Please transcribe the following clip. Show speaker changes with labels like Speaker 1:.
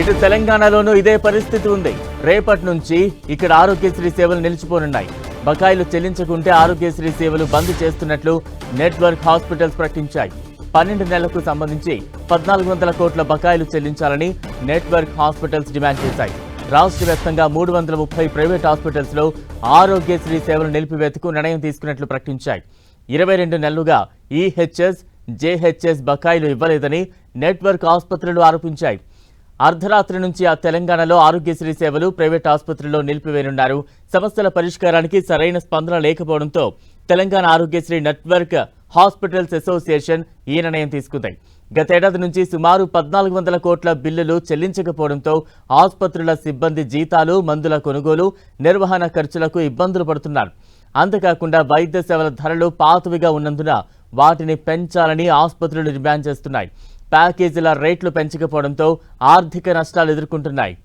Speaker 1: ఇటు తెలంగాణలోనూ ఇదే పరిస్థితి ఉంది. రేపటి నుంచి ఇక్కడ ఆరోగ్యశ్రీ సేవలు నిలిచిపోనున్నాయి. బకాయిలు చెల్లించకుంటే ఆరోగ్యశ్రీ సేవలు బంద్ చేస్తున్నట్లు నెట్వర్క్ హాస్పిటల్స్ ప్రకటించాయి. పన్నెండు నెలలకు సంబంధించి పద్నాలుగు వందల కోట్ల బకాయిలు చెల్లించాలని నెట్వర్క్ హాస్పిటల్స్ డిమాండ్ చేశాయి. రాష్ట్ర వ్యాప్తంగా మూడు వందల ముప్పై ప్రైవేట్ హాస్పిటల్స్లో ఆరోగ్యశ్రీ సేవలు నిలిపివేతకు నిర్ణయం తీసుకున్నట్లు ప్రకటించాయి. ఇరవై రెండు నెలలుగా ఈహెచ్ఎస్ జేహెచ్ఎస్ బకాయిలు ఇవ్వలేదని నెట్వర్క్ ఆసుపత్రులు ఆరోపించాయి. అర్ధరాత్రి నుంచి ఆ తెలంగాణలో ఆరోగ్యశ్రీ సేవలు ప్రైవేట్ ఆసుపత్రుల్లో నిలిపివేయనున్నారు. సమస్యల పరిష్కారానికి సరైన స్పందన లేకపోవడంతో Telangana Aarogyasri network hospitals association ఈ నిర్ణయం తీసుకుంది. గతేడాది నుంచి సుమారు పద్నాలుగు వందల కోట్ల బిల్లులు చెల్లించకపోవడంతో ఆసుపత్రుల సిబ్బంది జీతాలు మందుల కొనుగోలు నిర్వహణ ఖర్చులకు ఇబ్బందులు పడుతున్నారు. అంతేకాకుండా వైద్య సేవల ధరలు పాతవిగా ఉన్నందున వాటిని పెంచాలని ఆసుపత్రులు డిమాండ్ చేస్తున్నాయి. ప్యాకేజీల రేట్లు పెంచకపోవడంతో ఆర్థిక నష్టాలు ఎదుర్కొంటున్నాయి.